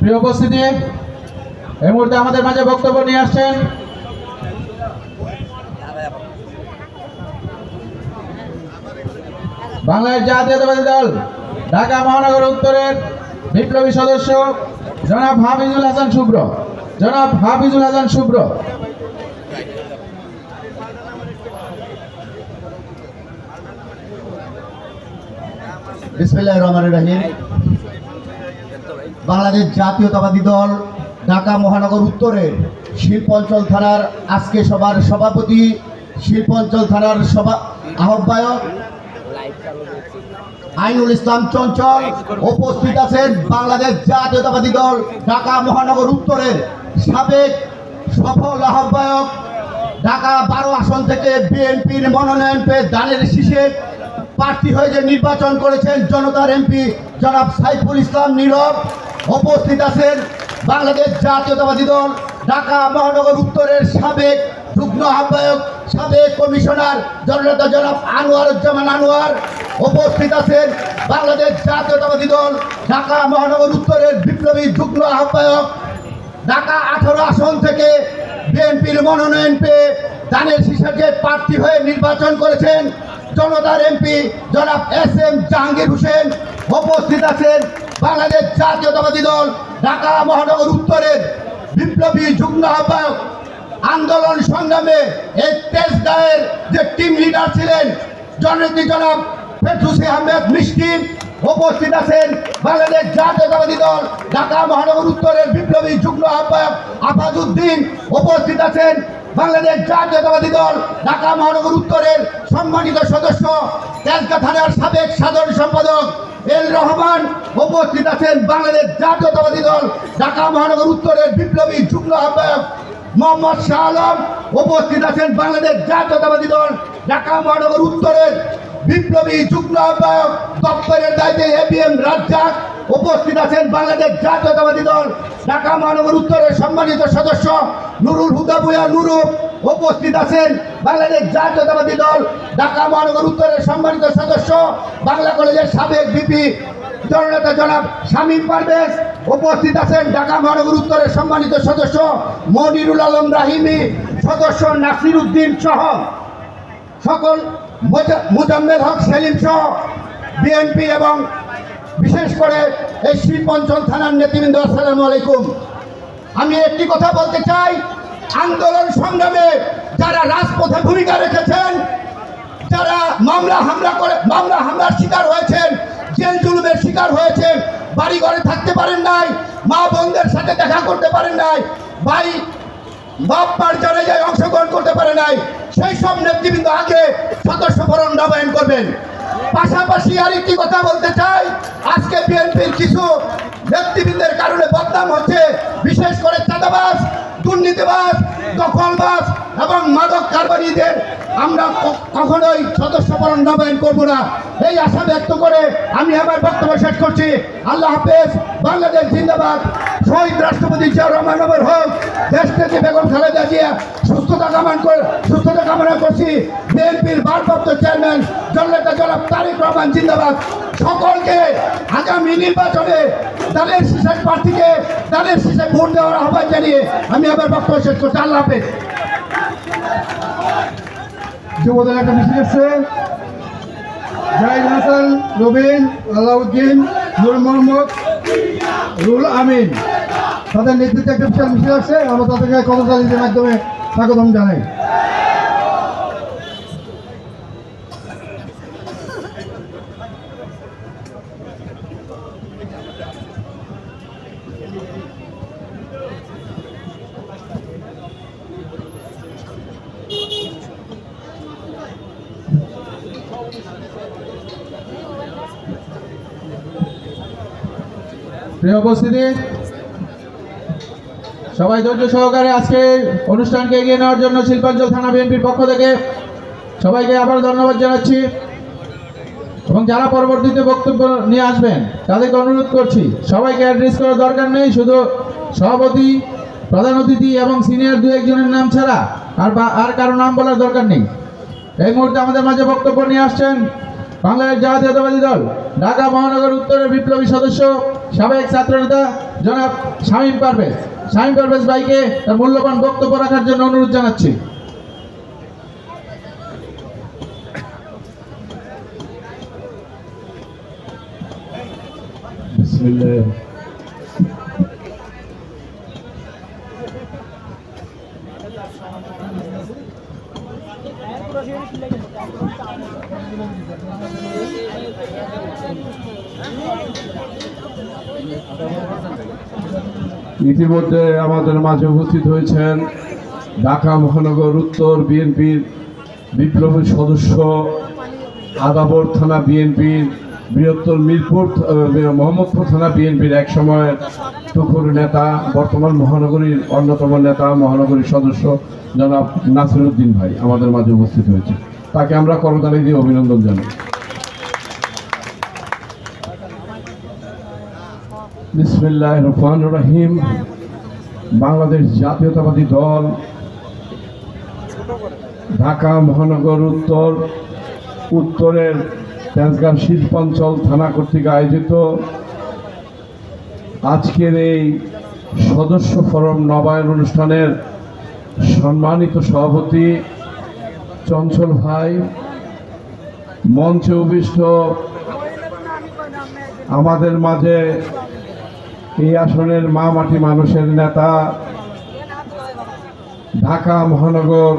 প্রিয় উপস্থিতি, এই মুহূর্তে আমাদের মাঝে বক্তব্য নিয়ে আসছেন বাংলাদেশ জাতীয়তাবাদী দল, ঢাকা মহানগর উত্তরের বিপ্লবী সদস্য, জনাব হাফিজুল হাসান শুভ্র। জনাব হাফিজুল হাসান শুভ্র। বাংলাদেশ জাতীয়তাবাদী দল ঢাকা মহানগর উত্তরের শিল্পাঞ্চল থানার আজকে সবার সভাপতি, শিল্পাঞ্চল থানার সভা আহ্বায়ক আইনুল ইসলাম চঞ্চল উপস্থিত আছেন বাংলাদেশ জাতীয়তাবাদী দল ঢাকা মহানগর উত্তরের সাবেক সফল আহ্বায়ক ঢাকা বারো আসন থেকে বিএনপির মনোনয়ন পেয়ে দানের শীষে প্রার্থী হয়ে যে নির্বাচন করেছেন জনতার এমপি জনাব সাইফুল ইসলাম নীরব, উপস্থিত আছেন বাংলাদেশ জাতীয়তাবাদী দল, ঢাকা মহানগর উত্তরের সাবেক যুগ্ম আহ্বায়ক, সাবেক কমিশনার জননেতা জনাব আনোয়ারুজ্জামান আনোয়ার, উপস্থিত আছেন বাংলাদেশ জাতীয়তাবাদী দল, ঢাকা মহানগর উত্তরের বিপ্লবী যুগ্ম আহ্বায়ক, ঢাকা আঠারো আসন থেকে বিএনপির মনোনয়ন পেয়ে দানের শীষকে প্রার্থী হয়ে নির্বাচন করেছেন জনতার এমপি জনাব এস এম জাহাঙ্গীর হোসেন উপস্থিত আছেন বাংলাদেশ জাতীয়তাবাদী দল ঢাকা মহানগর উত্তরের বিপ্লবী যুগ্ম আহ্বায়ক আন্দোলন সংগ্রামে এই তেজ তেজগাঁয়ের যে টিম লিডার ছিলেন জননেত্রী জনাব ফেরদুসি আহমেদ মিষ্টি উপস্থিত আছেন বাংলাদেশ জাতীয়তাবাদী দল ঢাকা মহানগর উত্তরের বিপ্লবী যুগ্ম আহ্বায়ক আফাজউদ্দিন উপস্থিত আছেন বাংলাদেশ জাতীয়তাবাদী দল, ঢাকা মহানগর উত্তরের সম্মানিত সদস্য, তেজগা থানার সাবেক সাধারণ সম্পাদক এল রহমান উপস্থিত আছেন বাংলাদেশ জাতীয়তাবাদী দল, ঢাকা মহানগর উত্তরের বিপ্লবী যুগ্ম আহ্বায়ক মোহাম্মদ শাহ আলম উপস্থিত আছেন বাংলাদেশ জাতীয়তাবাদী দল, ঢাকা মহানগর উত্তরের বিপ্লবী যুগ্ম আহ্বায়ক, দপ্তরের দায়িত্বে এবিএম রাজ্জাক উপস্থিত আছেন বাংলাদেশ জাতীয়তাবাদী দল, ঢাকা মহানগর উত্তরের সম্মানিত সদস্য নুরুল হুদা ভুয়া নুরু। উপস্থিত আছেন বাংলাদেশ জাতীয়তাবাদী দল, ঢাকা মহানগর উত্তরের সম্মানিত সদস্য, বাংলা কলেজের সাবেক বিপি জননেতা জনাব শামীম পারভেজ। উপস্থিত আছেন ঢাকা মহানগর উত্তরের সম্মানিত সদস্য মনিরুল আলম রাহিমি। সদস্য নাসির উদ্দিন সহ সকল মোজা- মুজাম্মেল হক সেলিম সহ বিএনপি এবং বিশেষ করে এই শিল্পাঞ্চল থানার নেতৃবৃন্দ, আসসালামু আলাইকুম। আমি একটি কথা বলতে চাই, আন্দোলন সংগ্রামে যারা রাজপথে ভূমিকা রেখেছেন, যারা মামলা হামলা করে, মামলা হামলার শিকার হয়েছেন, জেল জুলুমের শিকার হয়েছেন বাড়ি ঘরে থাকতে পারেন নাই, মা বোনদের সাথে দেখা করতে পারেন নাই, ভাই, বাপ, মার জানাজায় অংশগ্রহণ করতে পারে নাই, সেই সব নেতৃবৃন্দ আগে সদস্য বরণ নবায়ন করবেন। পাশাপাশি আরেকটি কথা বলতে চাই। আজকে বিএনপির কিছু নেতৃবৃন্দের কারণে বদনাম হচ্ছে, বিশেষ করে চাঁদাবাজ, দুর্নীতিবাজ, দখলবাজ এবং মাদক কারবারিদের। আমরা কখনোই সদস্য বরণ নবায়ন করব না। এই আশা ব্যক্ত করে আমি আমার বক্তব্য শেষ করছি। আল্লাহ হাফেজ, বাংলাদেশ জিন্দাবাদ। শহীদ রাষ্ট্রপতি জিয়াউর রহমান হোক, দেশ থেকে বেগম খালেদা জিয়া সুস্থতা কামনা করে, সুস্থতা কামনা করছি। বিএনপির ভারপ্রাপ্ত চেয়ারম্যান জননেতা জনাব তারেক রহমান জিন্দাবাদ। সকলকে আগামী নির্বাচনে দলের শীষের প্রার্থীকে দলের শীষে ভোট দেওয়ার আহ্বান জানিয়ে আমি আবার বক্তব্য শেষ করছি। আল্লাহ হাফেজ। যুবদল একটা মিছিল এসছে। জাহিদ হাসান রবিন আলাউদ্দিন, নূর মোহাম্মদ, রুল আমিন। তাদের নেতৃত্বে একটা বিশাল মিছিল আসছে আমরা তাদেরকে কর্মচারীদের মাধ্যমে স্বাগতম জানাই। প্রিয় উপস্থিতি সবাই ধৈর্য সহকারে আজকে অনুষ্ঠানকে এগিয়ে নেওয়ার জন্য শিল্পাঞ্চল থানা বিএনপির পক্ষ থেকে সবাইকে আবার ধন্যবাদ জানাচ্ছি। এবং যারা পরবর্তীতে বক্তব্য নিয়ে আসবেন, তাদেরকে অনুরোধ করছি, সবাইকে অ্যাড্রেস করার দরকার নেই, শুধু সভাপতি, প্রধান অতিথি এবং সিনিয়র দু একজনের নাম ছাড়া আর বা- আর কারও নাম বলার দরকার নেই। এই মুহূর্তে আমাদের মাঝে বক্তব্য নিয়ে আসছেন বাংলাদেশ জাতীয়তাবাদী দল, ঢাকা মহানগর উত্তরের বিপ্লবী সদস্য, সাবেক ছাত্রনেতা জনাব শামীম পারভেজ। শামীম পারভেজ ভাইকে তার মূল্যবান বক্তব্য রাখার জন্য অনুরোধ জানাচ্ছি। বিসমিল্লাহ। ইতিমধ্যে আমাদের মাঝে উপস্থিত হয়েছেন ঢাকা মহানগর উত্তর বিএনপির বিপ্লবী সদস্য আদাবর থানা বিএনপির, বৃহত্তর মিরপুর মোহাম্মদপুর থানা বিএনপির এক সময়ের টুকুর নেতা, বর্তমান মহানগরীর অন্যতম নেতা, মহানগরীর সদস্য জনাব নাসিরুদ্দিন ভাই আমাদের মাঝে উপস্থিত হয়েছে। তাকে আমরা করতালি দিয়ে অভিনন্দন জানাই। বিসমিল্লাহ রহমান রহিম। বাংলাদেশ জাতীয়তাবাদী দল, ঢাকা মহানগর উত্তর, উত্তরের তেজগাঁও শিল্পাঞ্চল থানা কর্তৃক আয়োজিত আজকের এই সদস্য ফরম নবায়ন অনুষ্ঠানের সম্মানিত সভাপতি চঞ্চল ভাই, মঞ্চে উপবিষ্ট আমাদের মাঝে এই আসনের মা মাটি মানুষের নেতা, ঢাকা মহানগর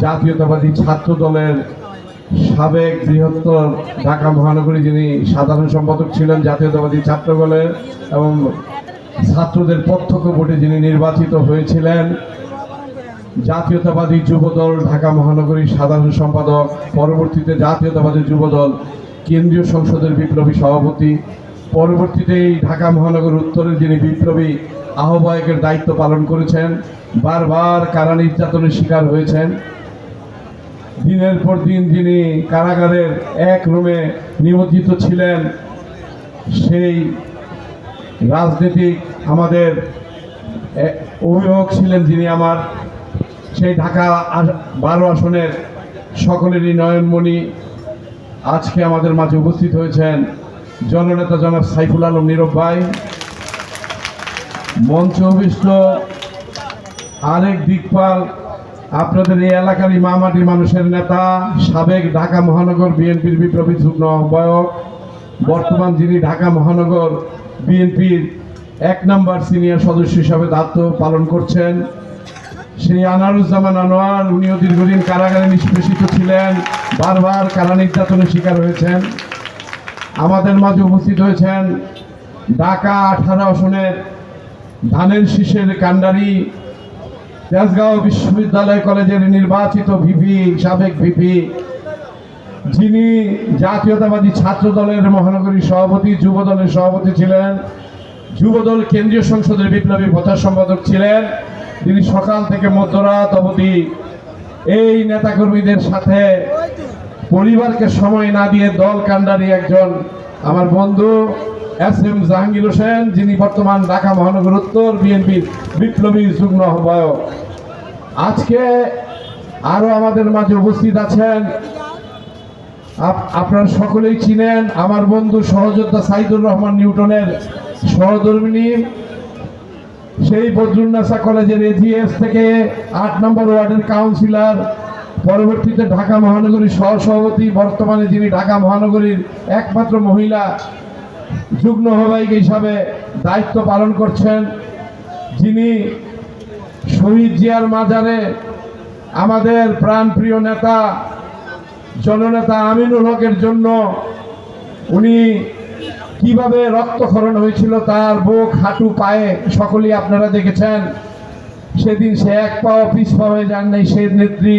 জাতীয়তাবাদী ছাত্র দলের সাবেক বৃহত্তর ঢাকা মহানগরী যিনি সাধারণ সম্পাদক ছিলেন জাতীয়তাবাদী ছাত্র দলের এবং ছাত্রদের প্রত্যক্ষ ভোটে যিনি নির্বাচিত হয়েছিলেন, জাতীয়তাবাদী যুবদল ঢাকা মহানগরীর সাধারণ সম্পাদক, পরবর্তীতে জাতীয়তাবাদী যুবদল, কেন্দ্রীয় সংসদের বিপ্লবী সভাপতি পরবর্তীতে এই ঢাকা মহানগর উত্তরের যিনি বিপ্লবী আহ্বায়কের দায়িত্ব পালন করেছেন, বারবার কারা নির্যাতনের শিকার হয়েছেন, দিনের পর দিন যিনি কারাগারের এক রুমে নিমজ্জিত ছিলেন, সেই রাজনীতিক আমাদের অভিভাবক ছিলেন যিনি আমার, সেই ঢাকা বারো আসনের সকলেরই নয়নমণি আজকে আমাদের মাঝে উপস্থিত হয়েছেন। জননেতা জনাব সাইফুল আলম নীরব ভাই, মঞ্চ অভিষ্ট আরেক দিকপাল আপনাদের এই এলাকারই মামাটি মানুষের নেতা, সাবেক ঢাকা মহানগর বিএনপির বিপ্লবী যুগ্ম আহ্বায়ক, বর্তমান যিনি ঢাকা মহানগর বিএনপির এক নম্বর সিনিয়র সদস্য হিসাবে দায়িত্ব পালন করছেন, সেই আনারুজ্জামান আনোয়ার, উনিও দীর্ঘদিন কারাগারে নিষ্পেষিত ছিলেন, বারবার কারা নির্যাতনের শিকার হয়েছেন। আমাদের মাঝে উপস্থিত হয়েছেন ঢাকা আঠারো আসনের ধানের শীষের কাণ্ডারি তেজগাঁও বিশ্ববিদ্যালয় কলেজের নির্বাচিত ভিপি, সাবেক ভিপি, যিনি জাতীয়তাবাদী ছাত্র দলের মহানগরী সভাপতি যুব দলের সভাপতি ছিলেন, যুবদল কেন্দ্রীয় সংসদের বিপ্লবী প্রচার সম্পাদক ছিলেন, তিনি সকাল থেকে মধ্যরাত অবধি এই নেতাকর্মীদের সাথে পরিবারকে সময় না দিয়ে দল কাণ্ডারি একজন আমার বন্ধু এস এম জাহাঙ্গীর হোসেন, যিনি বর্তমান ঢাকা মহানগর উত্তর বিএনপির বিপ্লবী যুগ্ম আহ্বায়ক। আজকে আরও আমাদের মাঝে উপস্থিত আছেন। আপ- আপনারা সকলেই চিনেন আমার বন্ধু সহযোদ্ধা সাইদুর রহমান নিউটনের সহধর্মিনী। সেই বদরুন্নাসা কলেজের এজিএস থেকে আট নম্বর ওয়ার্ডের কাউন্সিলর পরবর্তীতে ঢাকা মহানগরীর সহসভাপতি, বর্তমানে যিনি ঢাকা মহানগরীর একমাত্র মহিলা যুগ্ম আহ্বায়িক হিসাবে দায়িত্ব পালন করছেন, যিনি শহীদ জিয়ার মাজারে আমাদের প্রাণপ্রিয় নেতা, জননেতা আমিনুল হকের জন্য উনি কীভাবে রক্তক্ষরণ হয়েছিল তার বুক, হাঁটু, পায়ে, সকলেই আপনারা দেখেছেন। সেদিন সে এক পাও পিছ পা হয়ে যান নাই সেই নেত্রী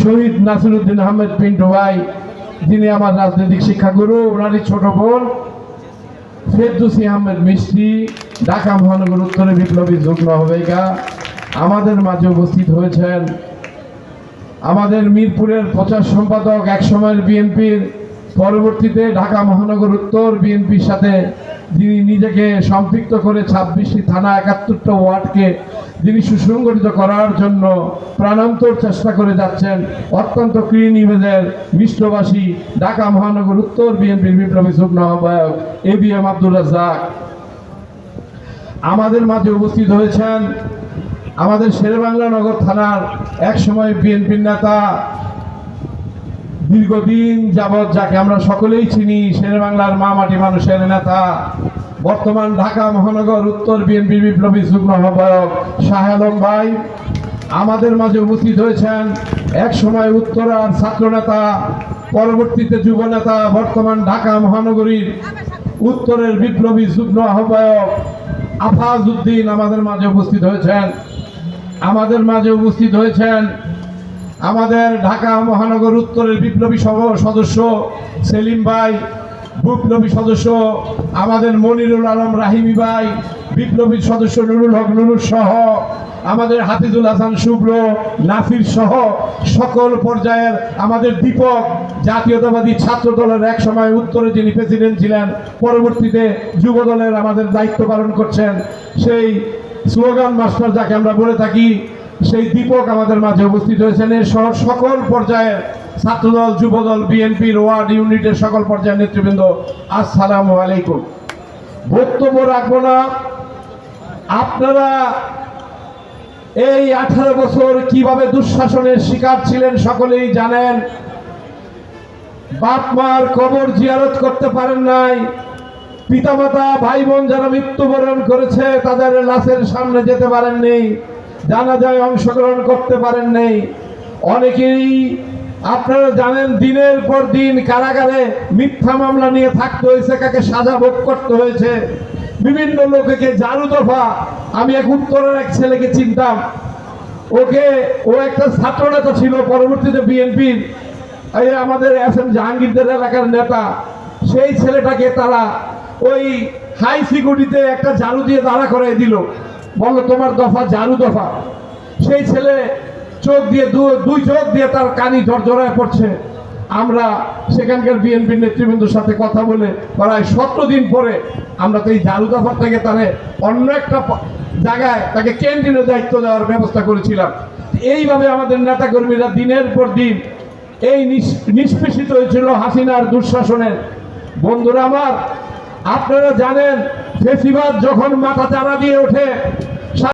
শহীদ নাসিরুদ্দিন আহমেদ পিন্টু ভাই, যিনি আমার রাজনৈতিক শিক্ষাগুরু, ওনারই ছোট বোন, ফেরদুসি আহমেদ মিষ্টি, ঢাকা মহানগর উত্তরে বিপ্লবী যুগ্ম হবেগা আমাদের মাঝে উপস্থিত হয়েছেন আমাদের মিরপুরের প্রচার সম্পাদক, এক সময়ের বিএনপির পরবর্তীতে ঢাকা মহানগর উত্তর বিএনপির সাথে যিনি নিজেকে সম্পৃক্ত করে ছাব্বিশটি থানা একাত্তরটা ওয়ার্ডকে যিনি সুসংগঠিত করার জন্য প্রাণান্তর চেষ্টা করে যাচ্ছেন, অত্যন্ত কৃণিবেদের মিষ্টভাষী ঢাকা মহানগর উত্তর বিএনপির বিপ্লবী যুগ্ম আহ্বায়ক A B M Abdul Razzaq আমাদের মাঝে উপস্থিত হয়েছেন আমাদের শেরেবাংলা নগর থানার এক সময় বিএনপির নেতা দীর্ঘদিন যাবৎ যাকে আমরা সকলেই চিনি, শেরেবাংলার মা মাটি মানুষের নেতা, বর্তমান ঢাকা মহানগর উত্তর বিএনপি বিপ্লবী যুগ্ম আহ্বায়ক শাহ আলম ভাই, আমাদের মাঝে উপস্থিত হয়েছেন এক সময় উত্তরার ছাত্রনেতা, পরবর্তীতে যুব নেতা, বর্তমান ঢাকা মহানগরীর উত্তরের বিপ্লবী যুগ্ম আহ্বায়ক আফাজ উদ্দিন আমাদের মাঝে উপস্থিত হয়েছেন। আমাদের মাঝে উপস্থিত হয়েছেন আমাদের ঢাকা মহানগর উত্তরের বিপ্লবী সদস্য সেলিম ভাই, বিপ্লবী সদস্য আমাদের মনিরুল আলম রাহিমি ভাই, বিপ্লবী সদস্য নুরুল হক নুরুল সহ আমাদের হাফিজুল হাসান শুভ্র নাফির সহ সকল পর্যায়ের আমাদের দীপক, জাতীয়তাবাদী ছাত্র দলের এক সময় উত্তরে যিনি প্রেসিডেন্ট ছিলেন, পরবর্তীতে যুব দলের আমাদের দায়িত্ব পালন করছেন। সেই স্লোগান মাস্টার যাকে আমরা বলে থাকি সেই দীপক আমাদের মাঝে উপস্থিত হয়েছেন। এর সহ সকল পর্যায়ের ছাত্রদল, যুবদল, বিএনপির ওয়ার্ড ইউনিটের সকল পর্যায়ের নেতৃবৃন্দ, আসসালাম আলাইকুম। বক্তব্য রাখব না। আপনারা এই আঠারো বছর কীভাবে দুঃশাসনের শিকার ছিলেন সকলেই জানেন। বাপ মার কবর জিয়ারত করতে পারেন নাই। পিতামাতা ভাই বোন যারা মৃত্যুবরণ করেছে, তাদের লাশের সামনে যেতে পারেননি। জানাজায় অংশগ্রহণ করতে পারেন নেই। অনেকেই আপনারা জানেন, দিনের পর দিন কারাগারে মিথ্যা মামলা নিয়ে থাকতে হয়েছে, কাকে সাজা ভোগ করতে হয়েছে। বিভিন্ন লোকেকে জারু দফা। আমি এক উত্তরের এক ছেলেকে চিনতাম। ওকে, ও একটা ছাত্র নেতা ছিল, পরবর্তীতে বিএনপির, এই আমাদের এস এম জাহাঙ্গীরদের এলাকার নেতা। সেই ছেলেটাকে তারা ওই হাই সিকিউরিটিতে একটা ঝাড়ু দিয়ে দাঁড়া করে দিল। বলল তোমার দফা ঝাড়ু দফা। সেই ছেলে চোখ দিয়ে দুই চোখ দিয়ে তার কানি ঝরঝরায় পড়ছে। আমরা সেখানকার বিএনপির নেতৃবৃন্দের সাথে কথা বলে প্রায় সতেরো দিন পরে আমরা তো এই জারু দফা থেকে তাহলে অন্য একটা জায়গায় তাকে ক্যান্টিনে দায়িত্ব দেওয়ার ব্যবস্থা করেছিলাম। এইভাবে আমাদের নেতাকর্মীরা দিনের পর দিন এই নিষ্পেষিত হয়েছিল হাসিনার দুঃশাসনের। বন্ধুরা আমার, আপনারা জানেন ফেসিবাদ যখন মাথা চারা দিয়ে ওঠে